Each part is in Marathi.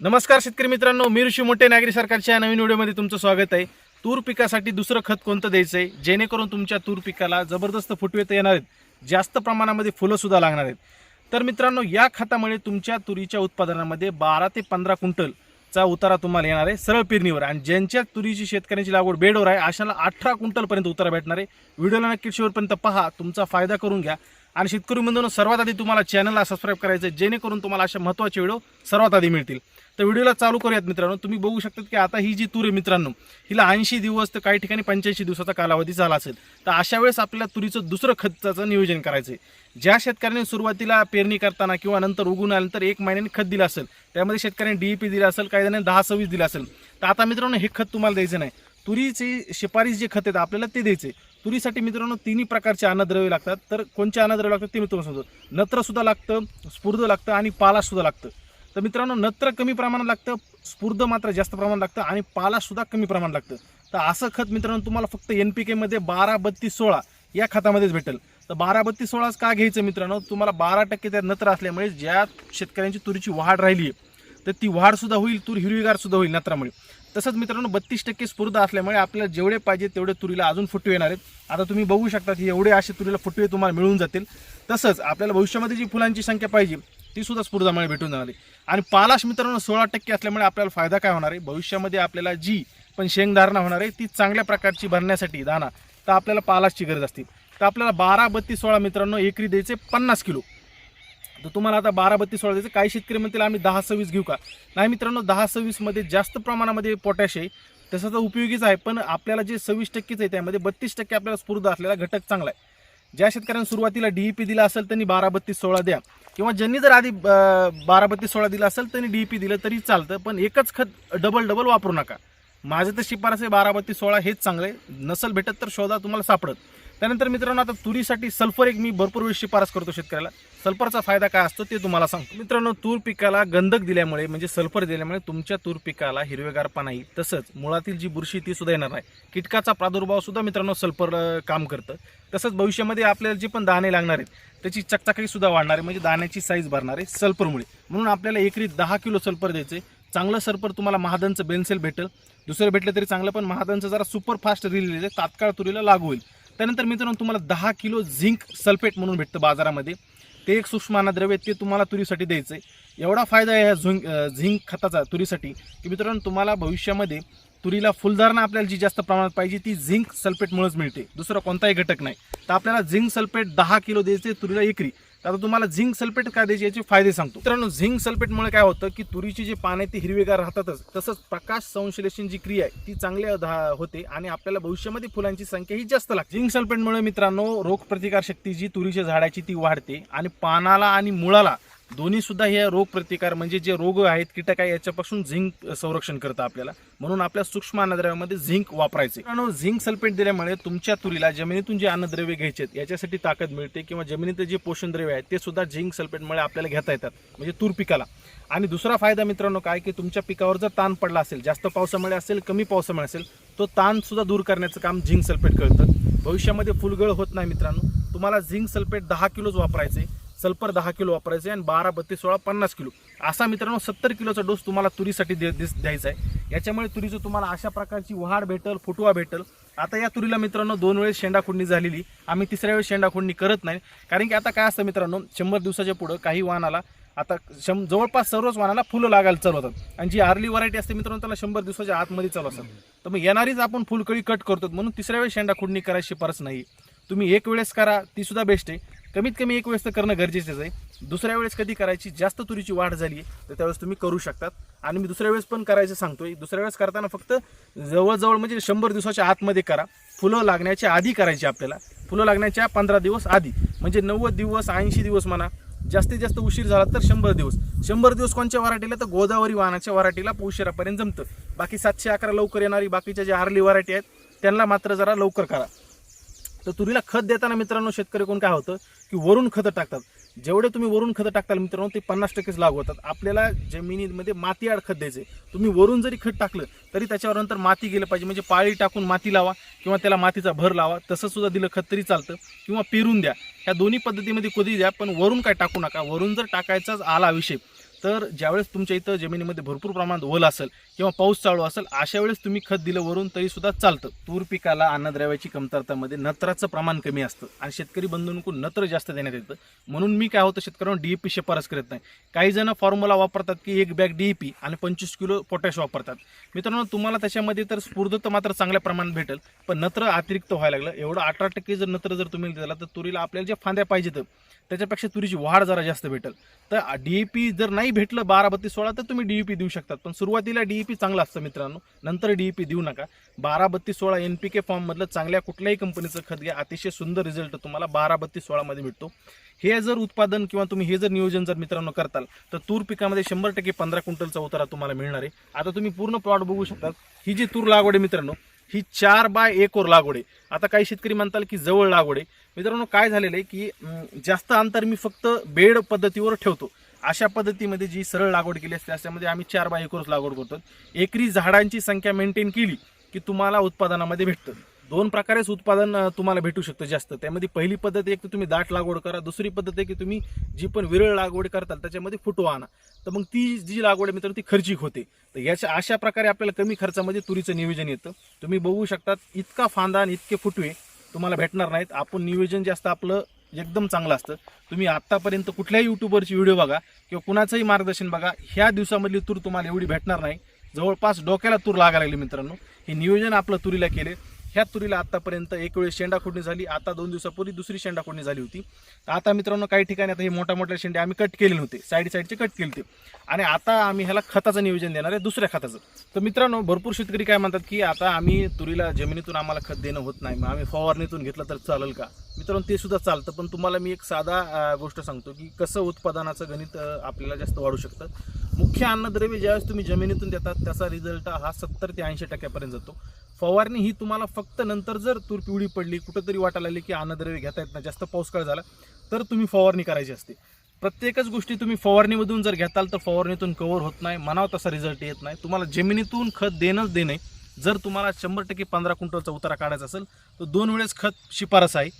नमस्कार शेतकरी मित्रांनो मी ऋषी मोठे नागरी सरकारच्या या नवीन व्हिडिओमध्ये तुमचं स्वागत आहे. तूर पिकासाठी दुसरं खत कोणतं द्यायचं आहे जेणेकरून तुमच्या तूर पिकाला जबरदस्त फुटवे तर येणार आहेत. जास्त प्रमाणामध्ये फुलंसुद्धा लागणार आहेत. तर मित्रांनो या खतामुळे तुमच्या तुरीच्या उत्पादनामध्ये बारा ते पंधरा क्विंटलचा उतारा तुम्हाला येणार आहे सरळ पेरणीवर. आणि ज्यांच्या तुरीची शेतकऱ्यांची लागवड बेडवर आहे अशाला अठरा क्विंटलपर्यंत उतारा भेटणार आहे. व्हिडिओला नक्की शेवटपर्यंत पहा तुमचा फायदा करून घ्या. आणि शेतकरी बंधूंनो सर्वात आधी तुम्हाला चॅनलला सबस्क्राईब करायचं आहे जेणेकरून तुम्हाला अशा महत्त्वाचे व्हिडिओ सर्वात आधी मिळतील. तर व्हिडिओला चालू करूयात मित्रांनो. तुम्ही बघू शकतात की आता ही जी तूर आहे मित्रांनो हिला ऐंशी दिवस तर काही ठिकाणी पंच्याऐंशी दिवसाचा कालावधी झाला असेल. तर अशा वेळेस आपल्याला तुरीचं दुसरं खताचं नियोजन करायचं आहे ज्या शेतकऱ्यांनी सुरुवातीला पेरणी करताना किंवा नंतर उगून आल्यानंतर एक महिन्याने खत दिलं असेल त्यामध्ये शेतकऱ्यांनी डीईपी दिलं असेल काही जणांनी दहा सव्वीस दिलं असेल. तर आता मित्रांनो हे खत तुम्हाला द्यायचं नाही. तुरीची शिफारस जे खत आहेत आपल्याला ते द्यायचे तुरीसाठी मित्रांनो तिन्ही प्रकारचे अन्नद्रव्य लागतात. तर कोणचे अन्नद्रव्य लागतात ते मी तुम्हाला सांगतो. नत्र सुद्धा लागतं स्फूर्द लागतं आणि पाला सुद्धा लागतं. तर मित्रांनो नत्र कमी प्रमाणात लागतं स्फूर्द मात्र जास्त प्रमाणात लागतं आणि पालासुद्धा कमी प्रमाणात लागतं. तर असं खत मित्रांनो तुम्हाला फक्त एन पी केमध्ये बारा बत्तीस सोळा या खतामध्येच भेटेल. तर बारा बत्तीस सोळाच का घ्यायचं मित्रांनो? तुम्हाला बारा टक्के त्यात नत्र असल्यामुळे ज्या शेतकऱ्यांची तुरीची वाढ राहिली आहे तर ती वाढसुद्धा होईल तूर हिरवीगारसुद्धा होईल नत्रामुळे. तसंच मित्रांनो बत्तीस टक्के स्फूर्द असल्यामुळे आपल्याला जेवढे पाहिजे तेवढे तुरीला अजून फुटवे येणार आहेत. आता तुम्ही बघू शकता की एवढे असे तुरीला फुटवे तुम्हाला मिळून जातील. तसंच आपल्याला भविष्यामध्ये जी फुलांची संख्या पाहिजे ती सुद्धा स्फूर्दामुळे भेटून जाणार. आहे आणि पालाश मित्रांनो सोळा टक्के असल्यामुळे आपल्याला फायदा काय होणार आहे? भविष्यामध्ये आपल्याला जी पण शेंगधारणा होणार आहे ती चांगल्या प्रकारची भरण्यासाठी दाना तर आपल्याला पालाशची गरज असते. तर आपल्याला बारा बत्तीस सोळा मित्रांनो एकरी द्यायचे पन्नास किलो. तर तुम्हाला आता बारा बत्तीस सोळा द्यायचं. काही शेतकरी म्हणतील आम्ही दहा सव्वीस घेऊ का? नाही मित्रांनो दहा सव्वीसमध्ये जास्त प्रमाणामध्ये पोटॅश आहे. तसं तर उपयोगीच आहे पण आपल्याला जे सव्वीस टक्केच आहे त्यामध्ये बत्तीस टक्के आपल्याला स्फूर्द असलेला घटक चांगला आहे. ज्या शेतकऱ्यांनी सुरुवातीला डीईपी दिला असेल त्यांनी बारा बत्तीस सोळा द्या. किंवा ज्यांनी जर आधी बारा बत्तीस सोळा दिला असेल त्यांनी डीईपी दिलं तरी चालतं पण एकच खत डबल डबल वापरू नका. माझं तर शिफारस आहे बारा बत्तीस सोळा हेच चांगलं आहे. नसल भेटत तर शोधा तुम्हाला सापडत. त्यानंतर मित्रांनो आता तुरीसाठी सल्फर एक मी भरपूर वेळ शिफारस करतो शेतकऱ्याला. सल्फरचा फायदा काय असतो ते तुम्हाला सांगतो. मित्रांनो तूर पिकाला गंधक दिल्यामुळे म्हणजे सल्फर दिल्यामुळे तुमच्या तूर पिकाला हिरवेगारपणा येईल तसंच मुळातील जी बुरशी ती सुद्धा येणार नाही. कीटकाचा प्रादुर्भाव सुद्धा मित्रांनो सल्फर काम करतं. तसंच भविष्यामध्ये आपल्याला जे पण दाणे लागणार आहेत त्याची चकचकी सुद्धा वाढणार आहे. म्हणजे दाण्याची साईज भरणार आहे सल्फरमुळे. म्हणून आपल्याला एकरी दहा किलो सल्फर द्यायचे चांगलं सल्फर तुम्हाला महादनचं बेन्सेल भेटेल. दुसरं भेटलं तरी चांगलं पण महादांचं जरा सुपर फास्ट रिलीज आहे. तात्काळ तुरीला लागू होईल. त्यानंतर मित्रांनो तुम्हाला दहा किलो झिंक सल्फेट म्हणून भेटतं बाजारामध्ये. ते एक सूक्ष्म अन्नद्रव्य ते तुम्हाला तुरीसाठी द्यायचं आहे. एवढा फायदा आहे ह्या झुंक झिंक खताचा तुरीसाठी. की मित्रांनो तुम्हाला भविष्यामध्ये तुरीला फुलधारणा आपल्याला जी जास्त प्रमाणात पाहिजे ती झिंक सल्फेटमुळेच मिळते. दुसरा कोणताही घटक नाही. तर आपल्याला झिंक सल्फेट दहा किलो द्यायचे तुरीला एकरी. आता तुम्हाला झिंक सल्फेट काय द्यायची याचे फायदे सांगतो. मित्रांनो झिंक सल्फेटमुळे काय होतं की तुरीची जी पाने ती हिरवेगार राहतातच. तसंच प्रकाश संश्लेषण जी क्रिया आहे ती चांगली धा- होते आणि आपल्याला भविष्यामध्ये फुलांची संख्या ही जास्त लागते. झिंक सल्फेटमुळे मित्रांनो रोगप्रतिकारशक्ती जी तुरीच्या झाडाची ती वाढते आणि पानाला आणि मुळाला दोन्ही सुद्धा हे रोग प्रतिकार म्हणजे जे रोग आहेत कीटक आहे याच्यापासून झिंक संरक्षण करतं आपल्याला. म्हणून आपल्या सूक्ष्म अन्नद्रव्यामध्ये झिंक वापरायचे. मित्रांनो झिंक सल्फेट दिल्यामुळे तुमच्या तुरीला जमिनीतून जे अन्नद्रव्य घ्यायचे आहेत याच्यासाठी ताकद मिळते किंवा जमिनीत जे पोषण द्रव्य आहेत ते सुद्धा झिंक सल्फेटमुळे आपल्याला घेता येतात म्हणजे तूर पिकाला. आणि दुसरा फायदा मित्रांनो काय की तुमच्या पिकावर जर ताण पडला असेल जास्त पावसामुळे असेल कमी पावसामुळे असेल तो ताण सुद्धा दूर करण्याचं काम झिंक सल्फेट करतं. भविष्यामध्ये फुलगळ होत नाही मित्रांनो. तुम्हाला झिंक सल्फेट दहा किलोच वापरायचे सल्फर दहा किलो वापरायचे आणि बारा बत्तीस सोळा पन्नास किलो. असा मित्रांनो सत्तर किलोचा डोस तुम्हाला तुरीसाठी दे दिस- द्यायचा आहे. याच्यामुळे तुरीचं तुम्हाला अशा प्रकारची वाढ भेटल फुटवा भेटल. आता या तुरीला मित्रांनो दोन वेळेस शेंडाखुडणी झालेली. आम्ही तिसऱ्या वेळेस शेंडाखुडणी करत नाही. कारण की आता काय असतं मित्रांनो शंभर दिवसाच्या पुढं काही वाहनाला आता शं जवळपास सर्वच वाहनाला फुलं लागायला चालू होतात. आणि जी आर्ली व्हरायटी असते मित्रांनो त्याला शंभर दिवसाच्या आतमध्ये चालू असतात. तर मग येणारीच आपण फुलकळी कट करतो म्हणून तिसऱ्या वेळेस शेंडाखोडणी करायची शिफारस नाही. तुम्ही एक वेळेस करा ती सुद्धा बेस्ट आहे. कमीत कमी एक वेळेस तर करणं गरजेचंच आहे. दुसऱ्या वेळेस कधी करायची जास्त तुरीची वाढ झाली तर त्यावेळेस तुम्ही करू शकतात. आणि मी दुसऱ्या वेळेस पण करायचं सांगतोय. दुसऱ्या वेळेस करताना फक्त जवळजवळ म्हणजे शंभर दिवसाच्या आतमध्ये करा. फुलं लागण्याच्या आधी करायची आपल्याला. फुलं लागण्याच्या पंधरा दिवस आधी. म्हणजे नव्वद दिवस ऐंशी दिवस म्हणा. जास्तीत जास्त उशीर झाला तर शंभर दिवस. शंभर दिवस कोणच्या वराटीला तर गोदावरी वाहनाच्या वराटीला उशिरापर्यंत जमतं. बाकी सातशे अकरा लवकर येणारी बाकीच्या ज्या आरली वराटी आहेत त्यांना मात्र जरा लवकर करा. तर तुरीला खत देताना मित्रांनो शेतकरी कोण काय होतं की वरून खतं टाकतात. जेवढे तुम्ही वरून खतं टाकताल मित्रांनो ते पन्नास टक्केच लागू होतात. आपल्याला जमिनीमध्ये माती आड खत द्यायचे तुम्ही वरून जरी खत टाकलं तरी त्याच्यावर नंतर माती गेलं पाहिजे. म्हणजे पाळी टाकून माती लावा किंवा त्याला मातीचा भर लावा. तसं सुद्धा दिलं खत तरी चालतं. किंवा पेरून द्या. ह्या दोन्ही पद्धतीमध्ये कधी द्या पण वरून काय टाकू नका. वरून जर टाकायचाच आला विषय तर ज्यावेळेस तुमच्या इथं जमिनीमध्ये भरपूर प्रमाणात ओल असेल किंवा पाऊस चालू असेल अशा वेळेस तुम्ही खत दिलं वरून तरी सुद्धा चालतं. तूर पिकाला अन्नद्रव्याची कमतरतामध्ये नत्राचं प्रमाण कमी असतं आणि शेतकरी बंधूंकडून नत्र जास्त देण्यात येतं. म्हणून मी काय होतं शेतकऱ्यांना डीएपी शिफारस करत नाही. काही जण फॉर्म्युला वापरतात की एक बॅग डीएपी आणि पंचवीस किलो पोटॅश वापरतात. मित्रांनो तुम्हाला त्याच्यामध्ये तर स्फूर्त मात्र चांगल्या प्रमाणात भेटेल पण नत्र अतिरिक्त व्हायला लागलं. एवढं अठरा टक्के जर नत्र जर तुम्ही दिला तर तुरीला आपल्याला ज्या फांद्या पाहिजेत त्याच्यापेक्षा तुरीची वाढ जरा जास्त भेटेल. तर डीएपी जर नाही भेटलं बारा बत्तीस सोळा तर तुम्ही डीईपी देऊ शकतात. पण सुरुवातीला डीईपी चांगलं असतं मित्रांनो. नंतर डीईपी देऊ नका. बारा बत्तीस सोळा एन पी के फॉर्ममधलं चांगल्या कुठल्याही कंपनीचं खत घ्या. अतिशय सुंदर रिझल्ट तुम्हाला बारा बत्तीस सोळामध्ये भेटतो. हे जर उत्पादन किंवा तुम्ही हे जर नियोजन जर मित्रांनो करताल तर तूर पिकामध्ये शंभर टक्के पंधरा क्विंटलचा उतारा तुम्हाला मिळणार आहे. आता तुम्ही पूर्ण प्लॉट बघू शकता ही जी तूर लागवड आहे मित्रांनो ही चार बाय एक ओर लागवड आहे. आता काही शेतकरी म्हणताल की जवळ लागवड आहे. मित्रांनो काय झालेलं आहे की जास्त अंतर मी फक्त बेड पद्धतीवर ठेवतो. अशा पद्धतीमध्ये जी सरळ लागवड केली असते त्याच्यामध्ये आम्ही चार बाय एकरच लागवड करतो. एकरी झाडांची संख्या मेंटेन केली की तुम्हाला उत्पादनामध्ये भेटतं. दोन प्रकारेच उत्पादन तुम्हाला भेटू शकतं जास्त. त्यामध्ये पहिली पद्धत एक तर तुम्ही दाट लागवड करा. दुसरी पद्धत आहे की तुम्ही जी पण विरळ लागवड करताल त्याच्यामध्ये फुटवा आणा. तर मग ती जी लागवड आहे मित्रांनो ती खर्चिक होते. तर याच्या अशा प्रकारे आपल्याला कमी खर्चामध्ये तुरीचं नियोजन येतं. तुम्ही बघू शकतात इतका फांदा आणि इतके फुटवे तुम्हाला भेटणार नाहीत. आपण नियोजन जास्त आपलं एकदम चांगलं असतं. तुम्ही आत्तापर्यंत कुठल्याही यूट्यूबवरची व्हिडिओ बघा किंवा कुणाचंही मार्गदर्शन बघा ह्या दिवसामधली तूर तुम्हाला एवढी भेटणार नाही. जवळपास डोक्याला तूर लागायला लागली मित्रांनो. हे नियोजन आपलं तुरीला केले. ह्या तुरीला आतापर्यंत एक वेळेस शेंडा खोडणी झाली आता दोन दिवसापूर्वी दुसरी शेंडा खोडणी झाली होती. तर आता मित्रांनो काही ठिकाणी आता हे मोठ्या मोठ्या शेंडे आम्ही कट केलेले होते साईड साईडचे कट केले होते. आणि आता आम्ही ह्याला खताचं नियोजन देणार आहे दुसऱ्या खताचं. तर मित्रांनो भरपूर शेतकरी काय म्हणतात की आता आम्ही तुरीला जमिनीतून आम्हाला खत देणं होत नाही. मग आम्ही फवारणीतून घेतलं तर चालेल का? मित्रांनो ते सुद्धा चालतं पण तुम्हाला मी एक साधा गोष्ट सांगतो की कसं उत्पादनाचं गणित आपल्याला जास्त वाढू शकतं. मुख्य अन्नद्रव्य ज्यावेळेस तुम्ही जमिनीतून देतात त्याचा रिझल्ट हा सत्तर ते ऐंशी टक्क्यापर्यंत जातो. फवारणी ही तुम्हाला फक्त नंतर जर तूर पिवळी पडली कुठंतरी वाटायला लागली की अन्नद्रव्य घेता येत नाही जास्त पाऊस काळ झाला तर तुम्ही फवारणी करायची असते. प्रत्येकच गोष्टी तुम्ही फवारणीमधून जर घेताल तर फवारणीतून कव्हर होत नाही मनाव तसा रिझल्ट येत नाही. तुम्हाला जमिनीतून खत देणंच देणे जर तुम्हाला शंभर टक्के पंधरा क्विंटलचा उतारा काढायचा असेल तर दोन वेळेस खत शिफारस आहे.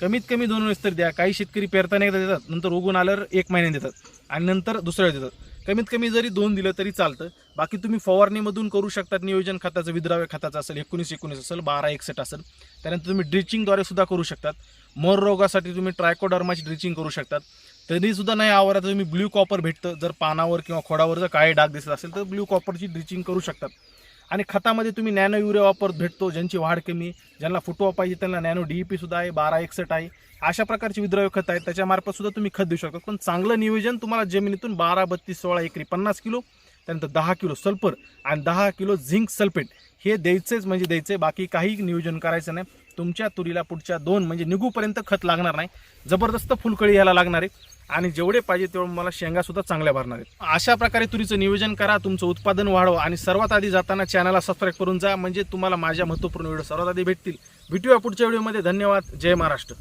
कमीत कमी दोन वेळेस तरी द्या. काही शेतकरी पेरताना एकदा देतात नंतर उगून आल्यावर एक महिन्याने देतात आणि नंतर दुसऱ्या वेळेस देतात. कमीत कमी जरी दोन दिलं तरी चालतं. बाकी तुम्ही फवारणीमधून करू शकतात नियोजन खताचं विद्राव्य खताचं असेल एकोणीस एकोणीस असेल बारा एकसठ असेल. त्यानंतर तुम्ही ड्रिचिंगद्वारे सुद्धा करू शकतात. मोर रोगासाठी तुम्ही ट्रायकोडर्माची ड्रिचिंग करू शकतात. तरीसुद्धा नाही आवडत तुम्ही ब्ल्यू कॉपर भेटतं. जर पानावर किंवा खोडावर जर काळे डाग दिसत असेल तर ब्ल्यू कॉपरची ड्रिचिंग करू शकतात. आणि खतामध्ये तुम्ही नॅनो युरिया वापर भेटतो ज्यांची वाढ कमी ज्यांना फुटवा पाहिजे त्यांना नॅनो डीईपी सुद्धा आहे बारा एकसठ आहे. अशा प्रकारची विद्राव्य खत आहेत त्याच्यामार्फत सुद्धा तुम्ही खत देऊ शकता. पण चांगलं नियोजन तुम्हाला जमिनीतून बारा बत्तीस सोळा एकरी पन्नास किलो त्यानंतर दहा किलो सल्फर आणि दहा किलो झिंक सल्फेट हे द्यायचेच म्हणजे द्यायचे बाकी काही नियोजन करायचं नाही. तुमच्या तुरीला पुढच्या दोन म्हणजे निघूपर्यंत खत लागणार नाही. जबरदस्त फुलकळी यायला लागणार आहे. आणि जेवढे पाहिजे तेवढं मला शेंगा सुद्धा चांगल्या भरणार आहेत. अशा प्रकारे तुरीचं नियोजन करा तुमचं उत्पादन वाढवा आणि सर्वात आधी जाताना चॅनलला सबस्क्राईब करून जा. म्हणजे तुम्हाला माझ्या महत्त्वपूर्ण व्हिडिओ सर्वात आधी भेटतील. भेटूया पुढच्या व्हिडिओमध्ये. धन्यवाद. जय महाराष्ट्र.